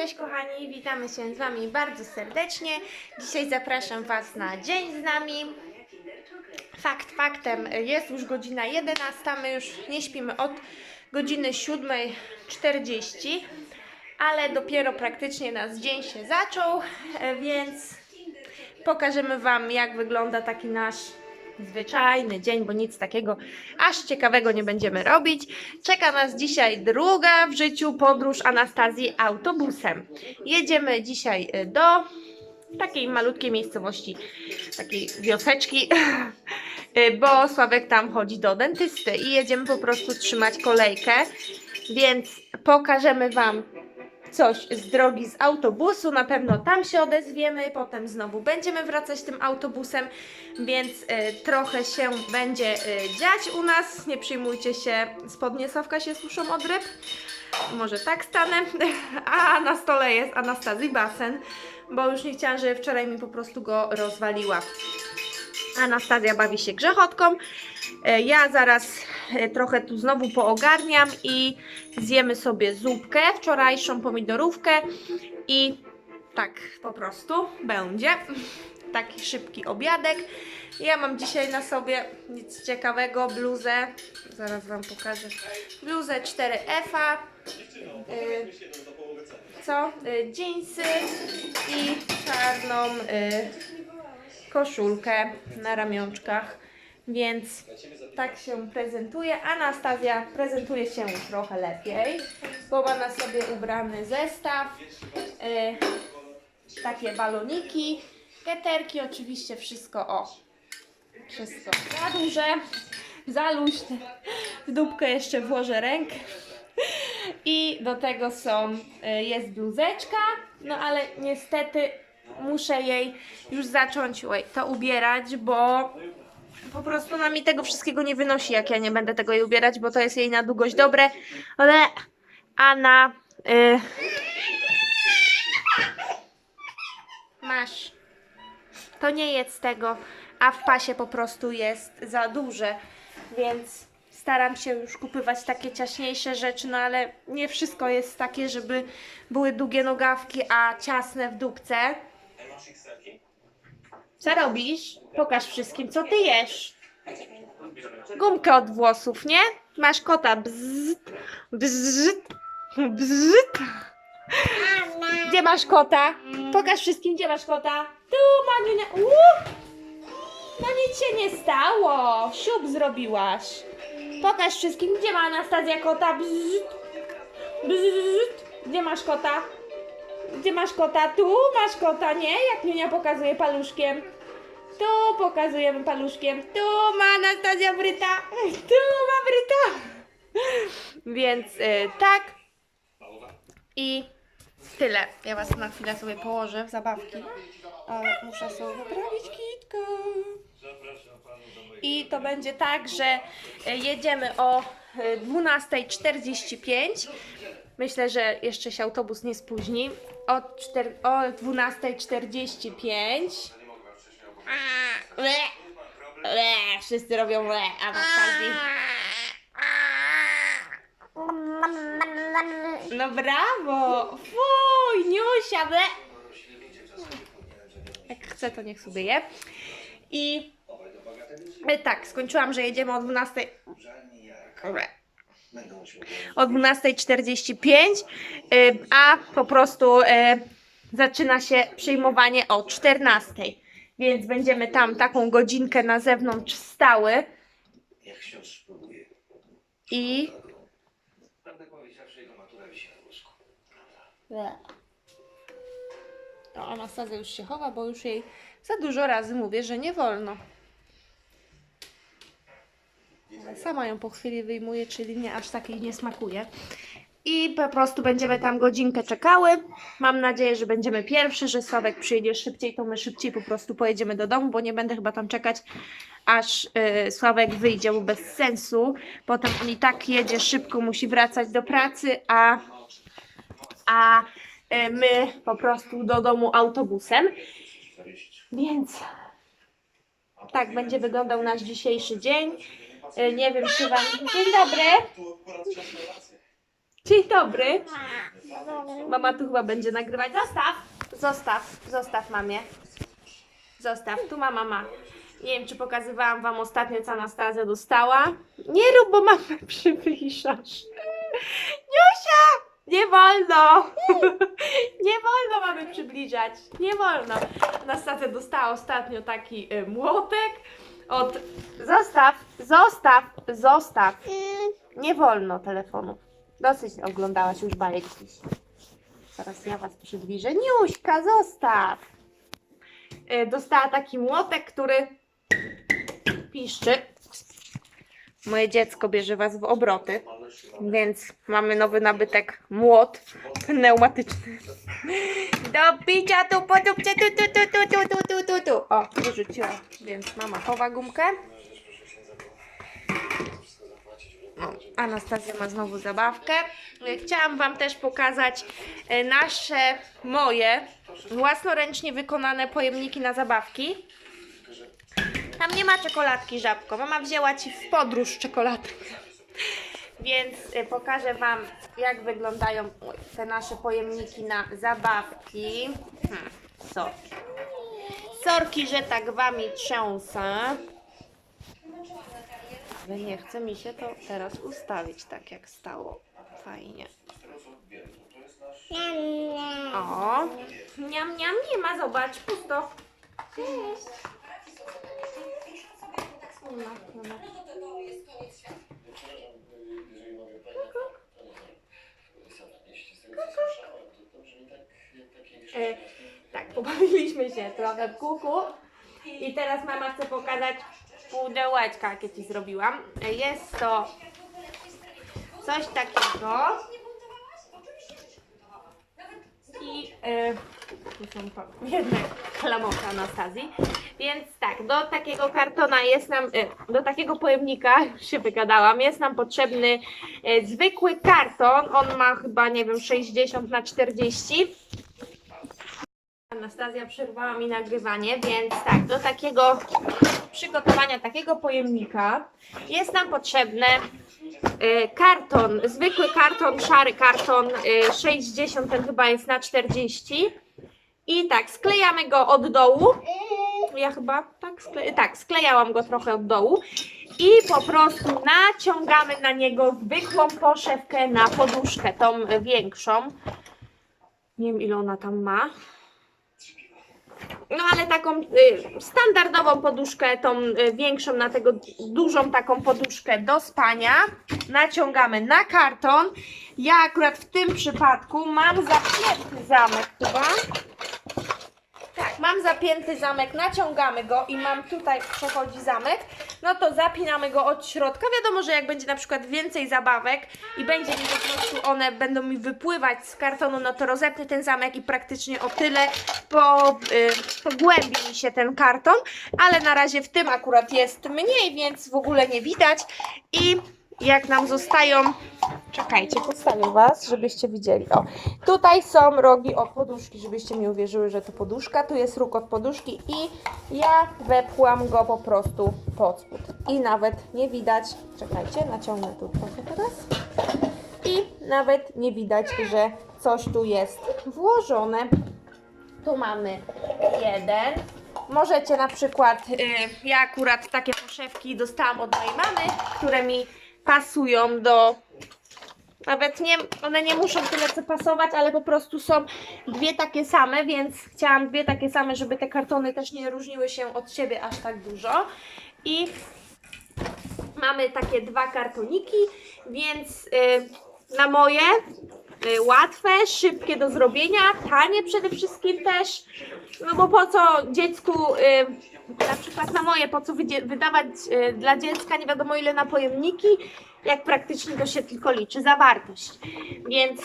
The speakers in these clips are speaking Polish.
Cześć kochani, witamy się z Wami bardzo serdecznie. Dzisiaj zapraszam Was na dzień z nami. Fakt faktem, jest już godzina 11, my już nie śpimy od godziny 7.40, ale dopiero praktycznie nasz dzień się zaczął, e, więc pokażemy Wam jak wygląda taki nasz zwyczajny dzień, bo nic takiego aż ciekawego nie będziemy robić. Czeka nas dzisiaj druga w życiu podróż Anastazji autobusem. Jedziemy dzisiaj y, do takiej malutkiej miejscowości, takiej wioseczki, y, bo Sławek tam chodzi do dentysty i jedziemy po prostu trzymać kolejkę, więc pokażemy Wam coś z drogi z autobusu. Na pewno tam się odezwiemy, potem znowu będziemy wracać tym autobusem, więc y, trochę się będzie y, dziać u nas. Nie przyjmujcie się, spodnie Sławka się suszą od ryb. Może tak stanę. A na stole jest Anastazji basen, bo już nie chciałam, żeby wczoraj mi po prostu go rozwaliła. Anastazja bawi się grzechotką. E, Ja zaraz trochę tu znowu poogarniam i zjemy sobie zupkę, wczorajszą pomidorówkę i tak po prostu będzie. Taki szybki obiadek. Ja mam dzisiaj na sobie nic ciekawego, bluzę. Zaraz Wam pokażę. Bluzę 4F-a. y, Co? Y, Jeansy i czarną koszulkę na ramionczkach. Więc tak się prezentuje. Anastazja prezentuje się trochę lepiej, bo ma na sobie ubrany zestaw. y, takie baloniki, geterki, oczywiście wszystko o. Wszystko za duże, za luźne. W dupkę jeszcze włożę rękę. I do tego są, y, jest bluzeczka, no ale niestety muszę jej już zacząć oj, to ubierać, bo po prostu ona mi tego wszystkiego nie wynosi, jak ja nie będę tego jej ubierać, bo to jest jej na długość dobre, ale a na... Y... Masz. To nie jest tego, a w pasie po prostu jest za duże, więc staram się już kupywać takie ciaśniejsze rzeczy, no ale nie wszystko jest takie, żeby były długie nogawki, a ciasne w dupce. Co robisz? Pokaż wszystkim, co ty jesz. Gumkę od włosów, nie? Masz kota. Bzzzt, bzzzt, bzzzt. Gdzie masz kota? Pokaż wszystkim, gdzie masz kota. Tu, Maniunia. Uuu! No nic się nie stało. Siup zrobiłaś. Pokaż wszystkim, gdzie ma Anastazja kota. Bzzzt, bzzzt. Gdzie masz kota? Gdzie masz kota? Tu masz kota, nie? Jak Niunia pokazuje paluszkiem. Tu pokazujemy paluszkiem. Tu ma Anastazja Bryta. Tu ma Bryta. Więc y, tak. I tyle. Ja was na chwilę sobie położę w zabawki. Muszę sobie wyprawić kitkę. I to będzie tak, że y, jedziemy o y, 12.45. Myślę, że jeszcze się autobus nie spóźni. O, czter- o 12.45. A, le, le, wszyscy robią le, Anastazji. No brawo! Fuj, Niusia, le. Jak chce, to niech sobie je. I e, tak, skończyłam, że jedziemy o 12. Le o 12.45, y, a po prostu y, zaczyna się przyjmowanie o 14.00. Więc będziemy tam taką godzinkę na zewnątrz stały Jak wciąż spróbuję. i. Prawdę powiedziawszy, jego matura wisi na włosku. To Anastazja już się chowa, bo już jej za dużo razy mówię, że nie wolno. Sama ją po chwili wyjmuje, czyli nie aż takiej nie smakuje. I po prostu będziemy tam godzinkę czekały. Mam nadzieję, że będziemy pierwszy, że Sławek przyjedzie szybciej, to my szybciej po prostu pojedziemy do domu, bo nie będę chyba tam czekać, aż y, Sławek wyjdzie, bo bez sensu. Potem on i tak jedzie szybko, musi wracać do pracy, a, a y, my po prostu do domu autobusem. Więc tak będzie wyglądał nasz dzisiejszy dzień. Y, Nie wiem, czy Wam. Dzień dobry. Dzień dobry. Mama tu chyba będzie nagrywać. Zostaw! Zostaw, zostaw mamie. Zostaw, tu mama ma. Nie wiem, czy pokazywałam wam ostatnio, co Anastazja dostała. Nie rób, bo mamę przybliżasz. Niusia! Nie wolno! Nie wolno mamy przybliżać. Nie wolno. Anastazja dostała ostatnio taki y, młotek od... Zostaw, Zostaw, zostaw. Mm. Nie wolno telefonów. Dosyć oglądałaś już bajek dziś. Zaraz ja was przybliżę. Niuśka, zostaw. E, dostała taki młotek, który piszczy. Moje dziecko bierze was w obroty, więc mamy nowy nabytek młot pneumatyczny. Do picia tu, podupcie tu, tu, tu, tu, tu, tu, tu, tu. O, wyrzuciła, więc mama chowa gumkę. O, Anastazja ma znowu zabawkę. Chciałam Wam też pokazać e, nasze, moje, własnoręcznie wykonane pojemniki na zabawki. Tam nie ma czekoladki, żabko. Mama wzięła Ci w podróż czekoladkę. Więc e, pokażę Wam, jak wyglądają te nasze pojemniki na zabawki. Hmm, sorki. Sorki, że tak Wami trzęsę. Ale nie chce mi się to teraz ustawić tak, jak stało. Fajnie. O, niam, niam, nie ma, zobacz, pusto. Nie ma, nie ma. Jeżeli mogę Pani jeśli z tego co słyszałem, to to brzmi tak jak taki E, tak, pobawiliśmy się trochę w kuku i teraz mama chce pokazać pudełeczka, jakie Ci zrobiłam. Jest to coś takiego i e, tu jedne klamowce Anastazji. Więc tak, do takiego kartona jest nam, e, do takiego pojemnika, już się wygadałam, jest nam potrzebny e, zwykły karton. On ma chyba, nie wiem, 60 na 40. Anastazja przerwała mi nagrywanie, więc tak, do takiego przygotowania takiego pojemnika jest nam potrzebny e, karton, zwykły karton, szary karton, e, 60, ten chyba jest na 40. I tak, sklejamy go od dołu. Ja chyba tak, skle, tak, sklejałam go trochę od dołu. I po prostu naciągamy na niego zwykłą poszewkę na poduszkę, tą większą. Nie wiem ile ona tam ma. No ale taką y, standardową poduszkę, tą y, większą na tego dużą taką poduszkę do spania naciągamy na karton. Ja akurat w tym przypadku mam zapięty zamek chyba. Tak, mam zapięty zamek, naciągamy go i mam tutaj przechodzi zamek, no to zapinamy go od środka. Wiadomo, że jak będzie na przykład więcej zabawek i będzie mi po prostu one będą mi wypływać z kartonu, no to rozepnę ten zamek i praktycznie o tyle po, y, pogłębi mi się ten karton, ale na razie w tym akurat jest mniej, więc w ogóle nie widać. I jak nam zostają Czekajcie, postawię Was, żebyście widzieli. O, tutaj są rogi od poduszki, żebyście mi uwierzyły, że to poduszka. Tu jest róg od poduszki i ja wepchłam go po prostu pod spód. I nawet nie widać, czekajcie, naciągnę tu trochę teraz. I nawet nie widać, że coś tu jest włożone. Tu mamy jeden. Możecie na przykład, y, ja akurat takie poszewki dostałam od mojej mamy, które mi pasują do nawet nie, one nie muszą tyle co pasować, ale po prostu są dwie takie same, więc chciałam dwie takie same, żeby te kartony też nie różniły się od siebie aż tak dużo. I mamy takie dwa kartoniki, więc y, na moje łatwe, szybkie do zrobienia, tanie przede wszystkim też, no bo po co dziecku, y, na przykład na moje, po co wydawać y, dla dziecka nie wiadomo ile na pojemniki, jak praktycznie to się tylko liczy zawartość. Więc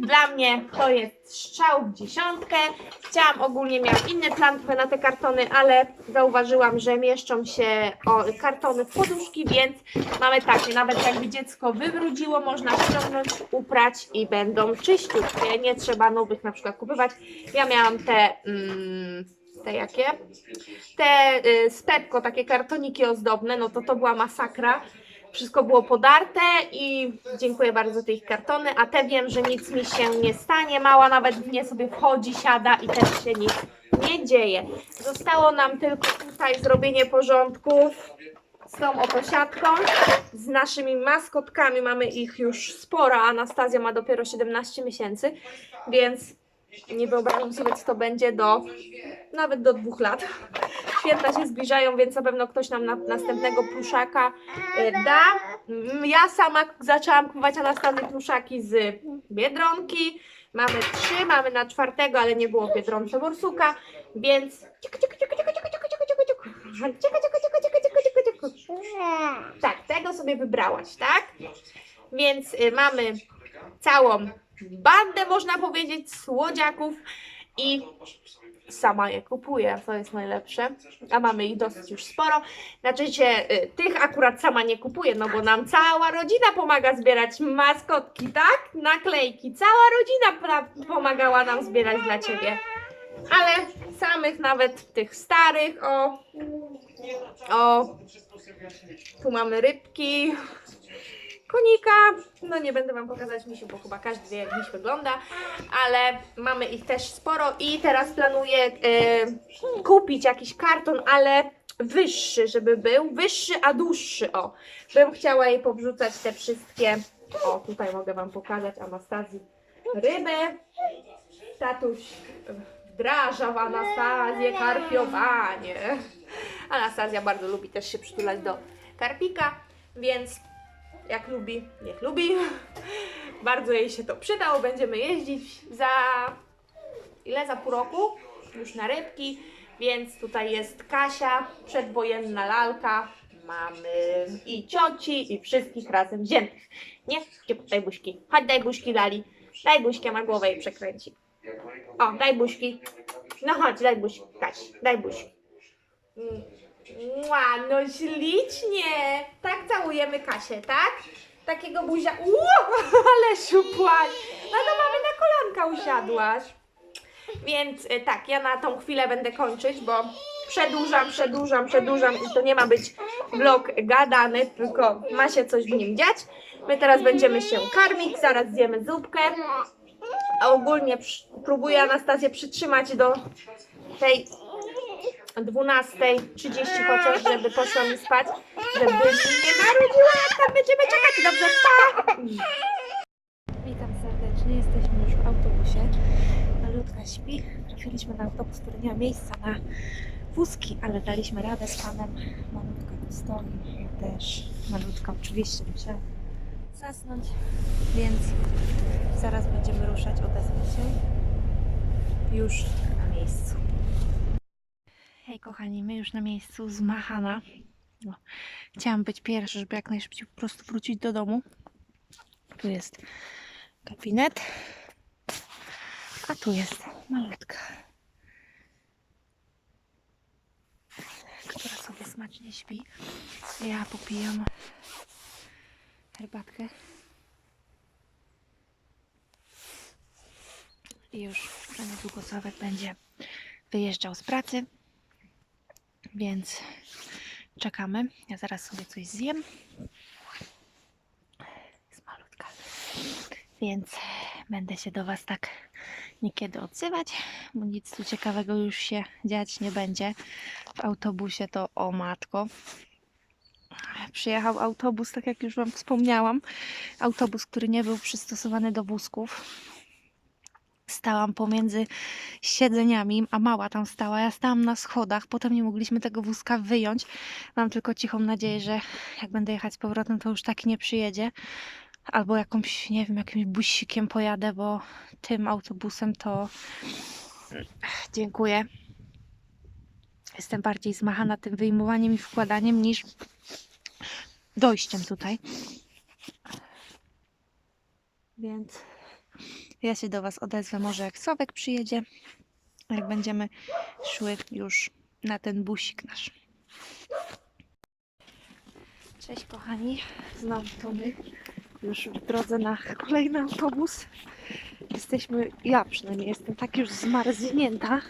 dla mnie to jest strzał w dziesiątkę. Chciałam ogólnie, miałam inny plan na te kartony, ale zauważyłam, że mieszczą się o, kartony w poduszki, więc mamy takie, nawet jakby dziecko wywróciło, można ściągnąć, uprać i będą czyściutkie. Nie trzeba nowych na przykład kupować. Ja miałam te, mm, te jakie? Te y, takie kartoniki ozdobne, no to to była masakra wszystko było podarte i dziękuję bardzo te ich kartony, a te wiem, że nic mi się nie stanie. Mała nawet w nie sobie wchodzi, siada i też się nic nie dzieje. Zostało nam tylko tutaj zrobienie porządków z tą oto siatką, z naszymi maskotkami. Mamy ich już sporo, Anastazja ma dopiero 17 miesięcy, więc nie wyobrażam sobie, co to będzie do nawet do dwóch lat święta się zbliżają, więc na pewno ktoś nam na, następnego pluszaka da. Ja sama zaczęłam kupować Anastazy pluszaki z Biedronki. Mamy trzy, mamy na czwartego, ale nie było Biedronce Borsuka, więc... Tak, tego sobie wybrałaś, tak? Więc mamy całą bandę, można powiedzieć, słodziaków i sama je kupuję, to jest najlepsze. A mamy ich dosyć już sporo. Znaczy się, y, tych akurat sama nie kupuję, no bo nam cała rodzina pomaga zbierać maskotki, tak? Naklejki. Cała rodzina pomagała nam zbierać dla Ciebie. Ale samych nawet tych starych, o, o, tu mamy rybki, konika. No nie będę Wam pokazać misiu, bo chyba każdy wie jak miś wygląda, ale mamy ich też sporo i teraz planuję e, kupić jakiś karton, ale wyższy, żeby był, wyższy, a dłuższy, o. Bym chciała jej powrzucać te wszystkie, o tutaj mogę Wam pokazać Anastazji ryby. Tatuś wdraża w Anastazję karpiowanie. Anastazja bardzo lubi też się przytulać do karpika, więc jak lubi, niech lubi. Bardzo jej się to przydało. Będziemy jeździć za ile? Za pół roku już na rybki, więc tutaj jest Kasia, przedwojenna lalka. Mamy i cioci, i wszystkich razem wziętych. Nie? Daj buźki. Chodź, daj buźki Lali. Daj buźkę, ma głowę i przekręci. O, daj buźki. No chodź, daj buźki. Kaś, daj buźki. Ła, no ślicznie. Tak całujemy Kasię, tak? Takiego buzia. Ło, ale szupłaś. No to mamy na kolanka usiadłaś. Więc y, tak, ja na tą chwilę będę kończyć, bo przedłużam, przedłużam, przedłużam i to nie ma być vlog gadany, tylko ma się coś w nim dziać. My teraz będziemy się karmić, zaraz zjemy zupkę. A ogólnie próbuję Anastazję przytrzymać do tej 12.30 chociaż, żeby poszła mi spać, żeby nie marudziła, tam będziemy czekać. Dobrze, pa! Witam serdecznie, jesteśmy już w autobusie. Malutka śpi. Trafiliśmy na autobus, który nie ma miejsca na wózki, ale daliśmy radę z panem. Malutka tu stoi, ja też. Malutka oczywiście musiała zasnąć, więc zaraz będziemy ruszać, odezwę się już na miejscu. Kochani, my już na miejscu z Mahana. No, chciałam być pierwsza, żeby jak najszybciej po prostu wrócić do domu. Tu jest gabinet. A tu jest malutka. Która sobie smacznie śpi. Ja popijam herbatkę. I już niedługo Sławek będzie wyjeżdżał z pracy. Więc czekamy. Ja zaraz sobie coś zjem. Jest malutka. Więc będę się do Was tak niekiedy odzywać, bo nic tu ciekawego już się dziać nie będzie. W autobusie to o matko. Przyjechał autobus, tak jak już Wam wspomniałam. Autobus, który nie był przystosowany do wózków. Stałam pomiędzy siedzeniami, a mała tam stała. Ja stałam na schodach, potem nie mogliśmy tego wózka wyjąć. Mam tylko cichą nadzieję, że jak będę jechać z powrotem, to już tak nie przyjedzie. Albo jakąś, nie wiem, jakimś busikiem pojadę, bo tym autobusem to dziękuję. Jestem bardziej zmachana tym wyjmowaniem i wkładaniem niż dojściem tutaj. Więc ja się do Was odezwę może jak Sławek przyjedzie, jak będziemy szły już na ten busik nasz. Cześć kochani, znowu to my już w drodze na kolejny autobus. Jesteśmy, ja przynajmniej jestem tak już zmarznięta.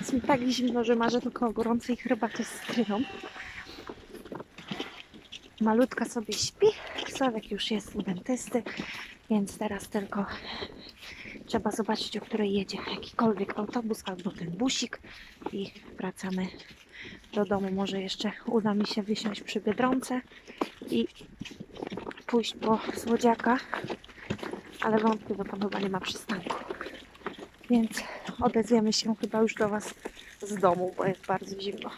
Jest mi tak zimno, że marzę tylko o gorącej herbacie z kryną. Malutka sobie śpi. Sławek już jest u dentysty, więc teraz tylko trzeba zobaczyć, o której jedzie jakikolwiek autobus albo ten busik i wracamy do domu. Może jeszcze uda mi się wysiąść przy Biedronce i pójść po słodziaka, ale wątpię, bo tam chyba nie ma przystanku. Więc odezwiemy się chyba już do Was z domu, bo jest bardzo zimno.